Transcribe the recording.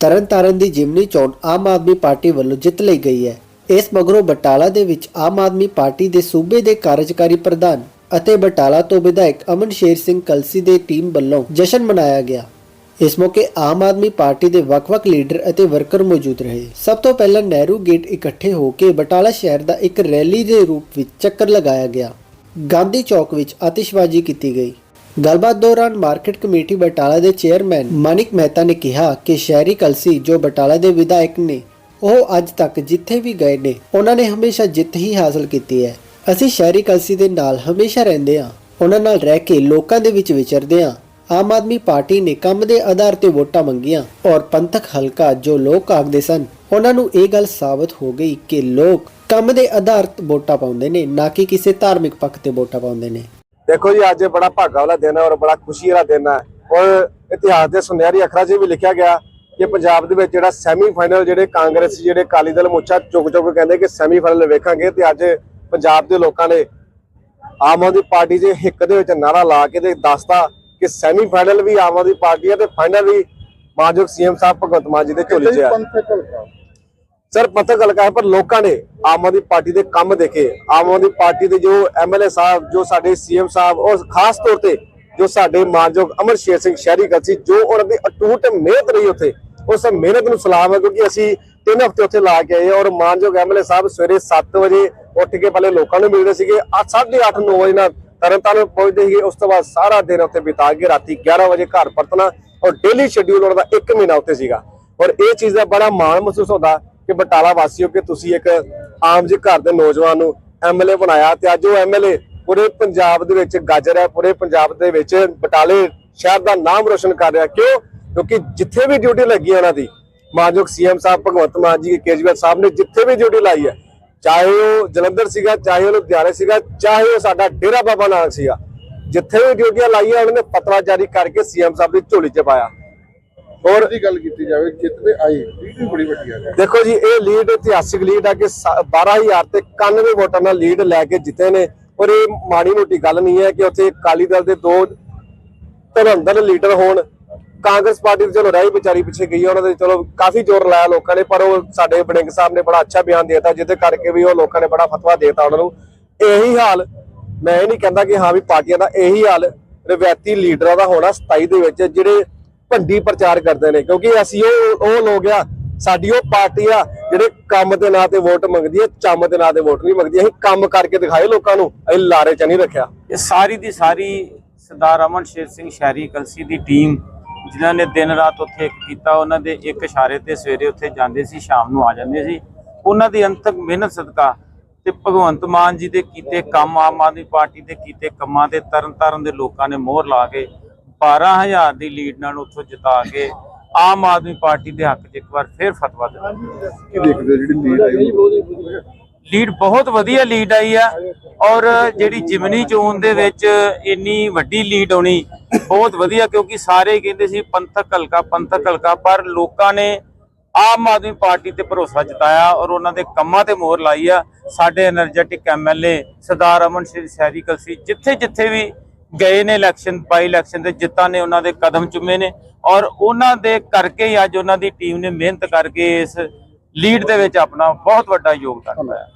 ਤਰਨਤਾਰਨ ਦੀ ਜਿਮਨੀ ਚੋਣ ਆਮ ਆਦਮੀ ਪਾਰਟੀ ਵੱਲੋਂ ਜਿੱਤ ਲਈ ਗਈ ਹੈ। ਇਸ ਮਗਰੋਂ ਬਟਾਲਾ ਦੇ ਵਿੱਚ ਆਮ ਆਦਮੀ ਪਾਰਟੀ ਦੇ ਸੂਬੇ ਦੇ ਕਾਰਜਕਾਰੀ ਪ੍ਰਧਾਨ ਅਤੇ ਬਟਾਲਾ ਤੋਂ ਵਿਧਾਇਕ ਅਮਨ ਸ਼ੇਰ ਸਿੰਘ ਕਲਸੀ ਦੇ ਟੀਮ ਵੱਲੋਂ ਜਸ਼ਨ ਮਨਾਇਆ ਗਿਆ। ਇਸ ਮੌਕੇ ਆਮ ਆਦਮੀ ਪਾਰਟੀ ਦੇ ਵੱਖ-ਵੱਖ ਲੀਡਰ ਅਤੇ ਵਰਕਰ ਮੌਜੂਦ ਰਹੇ। ਸਭ ਤੋਂ ਪਹਿਲਾਂ ਨਹਿਰੂ ਗੇਟ ਇਕੱਠੇ ਹੋ ਕੇ ਬਟਾਲਾ ਸ਼ਹਿਰ ਦਾ ਇੱਕ ਰੈਲੀ ਦੇ ਰੂਪ ਵਿੱਚ ਚੱਕਰ ਲਗਾਇਆ ਗਿਆ। ਗਾਂਧੀ ਚੌਕ ਵਿੱਚ ਆਤਿਸ਼ਬਾਜ਼ੀ ਕੀਤੀ ਗਈ। ਗੱਲਬਾਤ ਦੌਰਾਨ ਮਾਰਕੀਟ ਕਮੇਟੀ ਬਟਾਲਾ ਦੇ ਚੇਅਰਮੈਨ ਮਾਨਿਕ ਮਹਿਤਾ ਨੇ ਕਿਹਾ ਕਿ ਸ਼ਹਿਰੀ ਕਲਸੀ ਜੋ ਬਟਾਲਾ ਦੇ ਵਿਧਾਇਕ ਨੇ, ਉਹ ਅੱਜ ਤੱਕ ਜਿੱਥੇ ਵੀ ਗਏ ਨੇ, ਉਹਨਾਂ ਨੇ ਹਮੇਸ਼ਾ ਜਿੱਤ ਹੀ ਹਾਸਲ ਕੀਤੀ ਹੈ। ਅਸੀਂ ਸ਼ਹਿਰੀ ਕਲਸੀ ਦੇ ਨਾਲ ਹਮੇਸ਼ਾ ਰਹਿੰਦੇ ਹਾਂ, ਉਹਨਾਂ ਨਾਲ ਰਹਿ ਕੇ ਲੋਕਾਂ ਦੇ ਵਿੱਚ ਵਿਚਰਦੇ ਹਾਂ। ਆਮ ਆਦਮੀ ਪਾਰਟੀ ਨੇ ਕੰਮ ਦੇ ਆਧਾਰ ਤੇ ਵੋਟਾਂ ਮੰਗੀਆਂ ਔਰ ਪੰਥਕ ਹਲਕਾ ਜੋ ਲੋਕ ਆਖਦੇ ਸਨ, ਉਹਨਾਂ ਨੂੰ ਇਹ ਗੱਲ ਸਾਬਤ ਹੋ ਗਈ ਕਿ ਲੋਕ ਕੰਮ ਦੇ ਆਧਾਰ ਤੇ ਵੋਟਾਂ ਪਾਉਂਦੇ ਨੇ, ਨਾ ਕਿ ਕਿਸੇ ਧਾਰਮਿਕ ਪੱਖ ਤੇ ਵੋਟਾਂ ਪਾਉਂਦੇ ਨੇ। ਦੇਖੋ ਜੀ, ਅੱਜ ਬੜਾ ਭਾਗਾ ਵਾਲਾ ਦਿਨ ਹੈ ਔਰ ਬੜਾ ਖੁਸ਼ੀ ਵਾਲਾ ਦਿਨ ਹੈ। ਔਰ ਇਤਿਹਾਸ ਦੇ ਸੁਨਹਿਰੀ ਅੱਖਰਾਂ 'ਚ ਵੀ ਲਿਖਿਆ ਗਿਆ ਕਿ ਪੰਜਾਬ ਦੇ ਵਿੱਚ ਜਿਹੜਾ ਸੈਮੀ ਜਿਹੜੇ ਕਾਂਗਰਸ, ਜਿਹੜੇ ਅਕਾਲੀ ਦਲ ਮੋਰਚਾ ਚੁੱਕ ਚੁੱਕ ਕਹਿੰਦੇ ਕਿ ਸੈਮੀ ਫਾਈਨਲ ਵੇਖਾਂਗੇ ਤੇ ਅੱਜ ਪੰਜਾਬ ਦੇ ਲੋਕਾਂ ਨੇ ਆਮ ਆਦਮੀ ਪਾਰਟੀ ਦੇ ਹਿੱਕ ਦੇ ਵਿੱਚ ਨਾਰਾ ਲਾ ਕੇ ਤੇ ਦੱਸਤਾ ਕਿ ਸੈਮੀ ਫਾਈਨਲ ਵੀ ਆਮ ਆਦਮੀ ਪਾਰਟੀ ਹੈ ਤੇ ਫਾਈਨਲ ਵੀ ਮਾਨਯੋਗ ਸੀਐਮ ਸਾਹਿਬ ਭਗਵੰਤ ਮਾਨ ਜੀ ਦੇ ਝੋਲੀ 'ਚ ਹੈ। ਸਰ ਪਤਾ ਗੱਲ ਹੈ ਪਰ ਲੋਕਾਂ ਨੇ ਆਮ ਆਦਮੀ ਪਾਰਟੀ ਦੇ ਕੰਮ ਦੇਖੇ। ਆਮ ਆਦਮੀ ਪਾਰਟੀ ਦੇ ਜੋ ਐਮਐਲਏ ਸਾਹਿਬ, ਜੋ ਸਾਡੇ ਸੀਐਮ ਸਾਹਿਬ ਉਹ ਖਾਸ ਤੌਰ ਤੇ ਜੋ ਸਾਡੇ ਮਾਨਯੋਗ ਅਮਰ ਸ਼ੇਰ ਸਿੰਘ ਸ਼ਹਿਰੀ ਗੱਲ ਜੋ ਉਹਨਾਂ ਦੀ ਅਟੂਟ ਮਿਹਨਤ ਰਹੀ ਉੱਥੇ ਉਸ ਮਿਹਨਤ ਨੂੰ ਸਲਾਮ ਹੈ, ਕਿਉਂਕਿ ਅਸੀਂ ਤਿੰਨ ਹਫ਼ਤੇ ਉੱਥੇ ਲਾ ਕੇ ਆਏ ਹਾਂ ਔਰ ਮਾਨਯੋਗ ਐਮਐਲਏ ਸਾਹਿਬ ਸਵੇਰੇ 7 ਵਜੇ ਉੱਠ ਕੇ ਪਹਿਲੇ ਲੋਕਾਂ ਨੂੰ ਮਿਲਦੇ ਸੀਗੇ। 8:30 9 ਵਜੇ ਨਾਲ ਤਰਨਤਾਰਨ ਪਹੁੰਚਦੇ ਸੀਗੇ, ਉਸ ਤੋਂ ਬਾਅਦ ਸਾਰਾ ਦਿਨ ਉੱਥੇ ਬਿਤਾ ਕੇ ਰਾਤੀ 11 ਵਜੇ ਘਰ ਪਰਤਣਾ ਔਰ ਡੇਲੀ ਸ਼ਡਿਊਲ ਉਹਨਾਂ ਦਾ 1 ਮਹੀਨਾ ਉੱਥੇ ਸੀਗਾ। ਔਰ ਇਹ ਚੀਜ਼ ਦਾ ਬੜਾ ਮਾਣ ਮਹਿਸੂਸ ਹੁੰਦਾ। ਕਿ ਬਟਾਲਾ ਵਾਸੀਓ ਕਿ ਤੁਸੀਂ ਇੱਕ ਆਮ ਜਿਹੇ ਘਰ ਦੇ ਨੌਜਵਾਨ ਨੂੰ ਐਮਐਲਏ ਬਣਾਇਆ ਤੇ ਅੱਜ ਉਹ ਐਮਐਲਏ ਪੂਰੇ ਪੰਜਾਬ ਦੇ ਵਿੱਚ ਗਾਜਰ ਹੈ, ਪੂਰੇ ਪੰਜਾਬ ਦੇ ਵਿੱਚ ਬਟਾਲੇ ਸ਼ਹਿਰ ਦਾ ਨਾਮ ਰੋਸ਼ਨ ਕਰ ਰਿਹਾ। ਕਿਉਂ? ਕਿਉਂਕਿ ਜਿੱਥੇ ਵੀ ਡਿਊਟੀ ਲੱਗੀ ਹੈ ਉਹਨਾਂ ਦੀ, ਮਾਨਯੋਗ ਸੀਐਮ ਸਾਹਿਬ, ਭਗਵੰਤ ਮਾਨ ਜੀ, ਕੇਜਰੀਵਾਲ ਸਾਹਿਬ ਨੇ ਜਿੱਥੇ ਵੀ ਡਿਊਟੀ ਲਾਈ ਹੈ, ਚਾਹੇ ਉਹ ਜਲੰਧਰ ਸੀਗਾ, ਚਾਹੇ ਉਹ ਲੁਧਿਆਣੇ ਸੀਗਾ, ਚਾਹੇ ਉਹ ਸਾਡਾ ਡੇਰਾ ਬਾਬਾ ਨਾਨਕ ਸੀਗਾ, ਜਿੱਥੇ ਵੀ ਡਿਊਟੀਆਂ ਲਾਈਆਂ ਉਹਨਾਂ ਨੇ ਪਤਰਾ ਜਾਰੀ ਕਰਕੇ ਸੀਐਮ ਸਾਹਿਬ ਦੀ ਝੋਲੀ 'ਚ ਪਾਇਆ। ਔਰ ਦੀ ਗੱਲ ਕੀਤੀ ਜਾਵੇ ਜਿੱਤ ਤੇ ਆਈ ਵੀ ਬੜੀ ਵੱਡੀ ਹੈ ਦੇਖੋ ਜੀ ਇਹ ਲੀਡ ਇਤਿਹਾਸਿਕ ਲੀਡ ਹੈ ਕਿ ਸ- 12000 ਤੇ 91 ਵੋਟਾਂ ਨਾਲ ਲੀਡ ਲੈ ਕੇ ਜਿੱਤੇ ਨੇ। ਔਰ ਇਹ ਮਾੜੀ ਮੋਟੀ ਗੱਲ ਨਹੀਂ ਹੈ ਕਿ ਉੱਥੇ ਅਕਾਲੀ ਦਲ ਦੇ ਦੋ ਧਰਮਦਰ ਲੀਡਰ ਹੋਣ। ਕਾਂਗਰਸ ਪਾਰਟੀ ਤੇ ਚਲੋ ਰਹੀ ਵਿਚਾਰੀ ਪਿੱਛੇ ਗਈ ਉਹਨਾਂ ਦੇ ਚਲੋ ਕਾਫੀ ਜ਼ੋਰ ਲਾਇਆ ਲੋਕਾਂ ਨੇ ਪਰ ਉਹ ਸਾਡੇ ਬੜਿੰਗ ਸਾਹਿਬ ਨੇ ਬੜਾ ਅੱਛਾ ਬਿਆਨ ਦਿੱਤਾ ਜਿਹਦੇ ਕਰਕੇ ਵੀ ਉਹ ਲੋਕਾਂ ਨੇ ਬੜਾ ਫਤਵਾ ਦੇਤਾ ਉਹਨਾਂ ਨੂੰ। ਇਹੀ ਹਾਲ ਮੈਂ ਇਹ ਨਹੀਂ ਕਹਿੰਦਾ ਕਿ ਹਾਂ ਵੀ ਪਾਰਟੀਆਂ ਦਾ ਇਹੀ ਹਾਲ ਰਵਾਇਤੀ ਲੀਡਰਾਂ ਦਾ ਹੋਣਾ 27 ਦੇ ਵਿੱਚ ਜਿਹੜੇ ਭੰਡੀ ਪ੍ਰਚਾਰ ਕਰਦੇ ਨੇ, ਕਿਉਂਕਿ ਅਸੀਂ ਉਹ ਉਹ ਲੋਕ ਆ, ਸਾਡੀ ਉਹ ਪਾਰਟੀ ਆ, ਜਿਹੜੇ ਕੰਮ ਦੇ ਨਾਂ ਤੇ ਵੋਟ ਮੰਗਦੀ ਹੈ, ਚੰਮ ਦੇ ਨਾਂ ਤੇ ਵੋਟ ਨਹੀਂ ਮੰਗਦੀ, ਅਸੀਂ ਕੰਮ ਕਰਕੇ ਦਿਖਾਏ ਲੋਕਾਂ ਨੂੰ, ਅਸੀਂ ਲਾਰੇ ਚ ਨਹੀਂ ਰੱਖਿਆ। ਇਹ ਸਾਰੀ ਦੀ ਸਾਰੀ ਸਰਦਾਰ ਅਮਨ ਸ਼ੇਰ ਸਿੰਘ ਸ਼ਹਿਰੀ ਕਲਸੀ ਦੀ ਟੀਮ, ਜਿਨ੍ਹਾਂ ਨੇ ਦਿਨ ਰਾਤ ਉੱਥੇ ਇੱਕ ਕੀਤਾ, ਉਹਨਾਂ ਦੇ ਇੱਕ ਇਸ਼ਾਰੇ ਤੇ ਸਵੇਰੇ ਉੱਥੇ ਜਾਂਦੇ ਸੀ, ਸ਼ਾਮ ਨੂੰ ਆ ਜਾਂਦੇ ਸੀ। ਉਹਨਾਂ ਦੀ ਅੰਤਕ ਮਿਹਨਤ, ਸਦਕਾ ਤੇ ਭਗਵੰਤ ਮਾਨ ਜੀ ਦੇ ਕੀਤੇ ਕੰਮ, ਆਮ ਆਦਮੀ ਪਾਰਟੀ ਦੇ ਕੀਤੇ ਕੰਮਾਂ ਤੇ ਤਰਨ ਤਾਰਨ ਦੇ ਲੋਕਾਂ ਨੇ ਮੋਹਰ ਲਾ ਕੇ 12000 ਦੀ ਲੀਡ ਨਾਲ ਉੱਥੋਂ ਜਿਤਾ ਕੇ ਆਮ ਆਦਮੀ ਪਾਰਟੀ ਦੇ ਹੱਕ 'ਚ ਇੱਕ ਵਾਰ ਫੇਰ ਫਤਵਾ ਦਿੱਤਾ ਲੀਡ ਬਹੁਤ ਵਧੀਆ ਲੀਡ ਆਈ ਆ ਔਰ ਜਿਹੜੀ ਜਿਮਨੀ ਚੋਣ ਦੇ ਵਿੱਚ ਇੰਨੀ ਵੱਡੀ ਲੀਡ ਆਉਣੀ ਬਹੁਤ ਵਧੀਆ ਕਿਉਂਕਿ ਸਾਰੇ ਕਹਿੰਦੇ ਸੀ ਪੰਥਕ ਹਲਕਾ ਪੰਥਕ ਹਲਕਾ ਪਰ ਲੋਕਾਂ ਨੇ ਆਮ ਆਦਮੀ ਪਾਰਟੀ ਤੇ ਭਰੋਸਾ ਜਤਾਇਆ ਔਰ ਉਹਨਾਂ ਦੇ ਕੰਮਾਂ ਤੇ ਮੋਹਰ ਲਾਈ ਆ। ਸਾਡੇ એનર્ਜੈਟਿਕ ਐਮਐਲਏ ਸਰਦਾਰ ਅਮਨ ਸਿੰਘ ਸੈਰੀਕਲ ਸੀ ਜਿੱਥੇ ਜਿੱਥੇ ਵੀ ਗਏ ਨੇ ਇਲੈਕਸ਼ਨ ਬਾਈ ਇਲੈਕਸ਼ਨ ਦੇ ਜਿੱਤਾਂ ਨੇ ਉਹਨਾਂ ਦੇ ਕਦਮ ਚੁੰਮੇ ਨੇ ਔਰ ਉਹਨਾਂ ਦੇ ਕਰਕੇ ਹੀ ਅੱਜ ਉਹਨਾਂ ਦੀ ਟੀਮ ਨੇ ਮਿਹਨਤ ਕਰਕੇ ਇਸ ਲੀਡ ਦੇ ਵਿੱਚ ਆਪਣਾ ਬਹੁਤ ਵੱਡਾ ਯੋਗਦਾਨ ਪਾਇਆ।